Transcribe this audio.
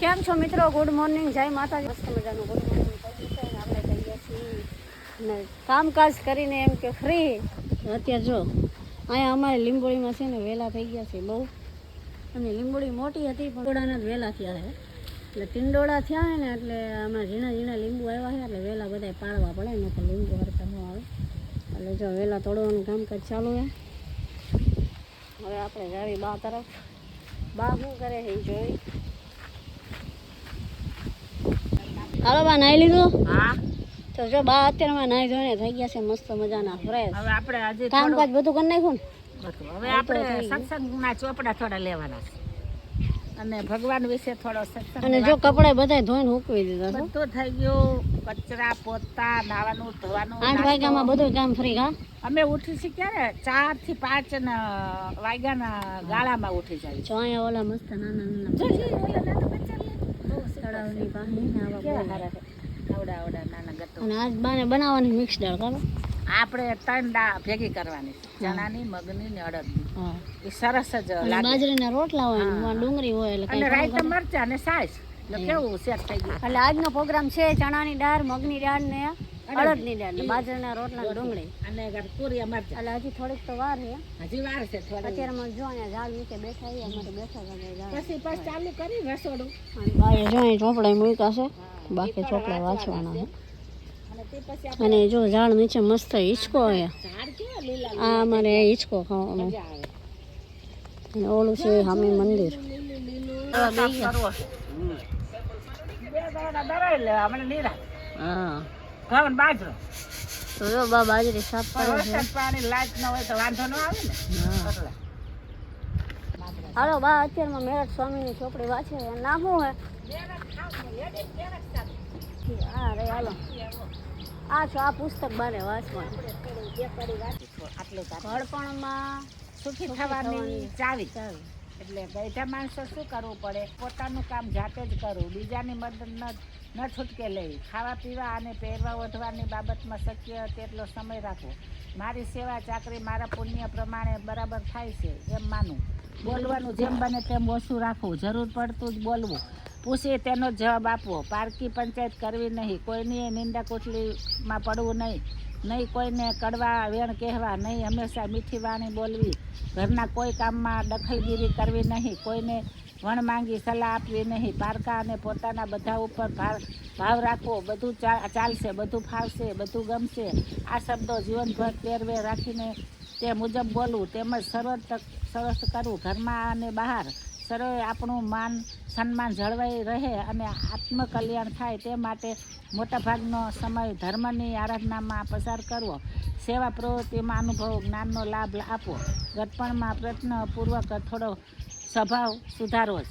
કેમ છો મિત્રો? ગુડ મોર્નિંગ જય માતાજી. મસ્ત મજાનું ગુડ મોર્નિંગ અને આપણે ગયા છીએ ને કામકાજ કરીને એમ કે ફ્રી અત્યારે જો, અહીંયા અમારે લીંબોળીમાં છે ને વહેલા થઈ ગયા છે બહુ. અને લીંબોળી મોટી હતી, પણ ટીંડોળાના જ વહેલા થયા છે. એટલે ટીંડોળા થયા ને, એટલે આમાં ઝીણા ઝીણા લીંબુ આવ્યા છે, એટલે વહેલા બધા પાડવા પડે ને તો લીંબુ હરતા ન આવે. એટલે જો વહેલા તોડવાનું કામકાજ ચાલુ છે. હવે આપણે જાવી બા તરફ. બા શું કરે છે એ જોઈ. હાલો બા નાઈ લીધું? હા. તો જો બા અત્યારમાં નાઈ ધોઈને થઈ ગયા છે મસ્ત મજાના ફ્રેશ હવે આપણે હજી કામકાજ બધું કરી નાખ્યું ને? હવે આપણે સત્સંગના ચોપડા થોડા લેવાના છે. અને ભગવાન વિશે થોડો સત્સંગ અને જો કપડા બધા ધોઈને મૂકવી દીધા તો થઈ ગયો. કચરા પોતા નાવાનું ધોવાનું આઠ વાગ્યામાં બધું કામ ફ્રી હા અમે ઉઠી છીએ ક્યારે? ચારથી પાંચ વાગ્યાના ગાળામાં ઉઠી જાય. જો અહીંયા ઓલા મસ્ત નાના નાના જો, જો, ઓલા નાના બચ્ચા લે. બહુ સરસ. તળાવની આવા કેવા સારા છે. આવડા આવડા નાના ગટ્ટો અને આજ બાને બનાવવાની મિક્સ દાળ ખબર આપણે ત્રણ દાળ ભેગી કરવાની ચણાની મગની ને અડદની. એ સરસ જ બાજરીના રોટલા હોય ને ડુંગળી હોય એટલે અને રાઈતા મરચા અને સાસ એટલે કેવું સેટ થઈ ગયું? એટલે આજનો પ્રોગ્રામ છે ચણાની દાળ મગની દાળ ને અડદની દાળ ને બાજરાના રોટલા ડુંગળી. અને પૂરી મરચા. એટલે હજી થોડીક તો વાર છે. હજી વાર છે અત્યારે અમે જો અહીંયા ઝાડ નીચે બેઠા છીએ અમારે બેઠા હતા પછી પછી ચાલુ કરી રસોડું. ભાઈ જો અહીં ચોપડા મૂક્યા છે બાકી ચોપડા વાંચવાના છે. અને તે પછી અને જો ઝાડ નીચે મસ્ત હિંચકો છે. લીલા આ અમારે હિંચકો ખાવાનો. અને ઓલું છે હામી મંદિર. છે બે દાડા દરાઈ લે નીરા હા. ઘઉં ને બાજરો. તો જો બા બાજરી સાફ કરે છે પાણી લાઈટ ન હોય તો વાંધો ન આવે ને. હાલો બા અત્યારમાં મેરઠ સ્વામીની ચોપડી વાંચે ના છે હા રે હાલો. આ છો આ પુસ્તક બારે વાંચવાનું. આટલું ઘડપણમાં સુખી થવાની ચાવી. ચાવી. એટલે બેઠા માણસો શું કરવું પડે? પોતાનું કામ જાતે જ કરવું બીજાની મદદ ન ન છૂટકે લેવી. ખાવા પીવા અને પહેરવા ઓઢવાની બાબતમાં શક્ય તેટલો સમય રાખવો. મારી સેવા ચાકરી મારા પુણ્ય પ્રમાણે બરાબર થાય છે એમ માનું. બોલવાનું જેમ બને તેમ ઓછું રાખવું. જરૂર પડતું જ બોલવું. પૂછે તેનો જવાબ આપવો. પારકી પંચાયત કરવી નહીં. કોઈની નિંદા કોટલીમાં પડવું નહીં. નહીં કોઈને કડવા વેણ કહેવા, નહીં હંમેશા મીઠી વાણી બોલવી. ઘરના કોઈ કામમાં દખલગીરી કરવી નહીં, કોઈને વણ માંગી સલાહ આપવી નહીં, પારકા અને પોતાના બધા ઉપર ભાર, ભાવ રાખવો, બધું ચાલશે, બધું ફાવશે, બધું ગમશે. આ શબ્દો જીવનભર પહેરવે રાખીને તે મુજબ બોલવું તેમજ સરળ સરસ કરવું ઘરમાં અને બહાર. સર્વે આપણું માન, સન્માન જળવાઈ રહે અને આત્મકલ્યાણ થાય તે માટે મોટાભાગનો સમય ધર્મની આરાધનામાં પસાર કરવો. સેવા પ્રવૃત્તિમાં અનુભવ, જ્ઞાનનો લાભ આપવો. ગટપણમાં પ્રયત્નપૂર્વક થોડો સ્વભાવ સુધારવો જ.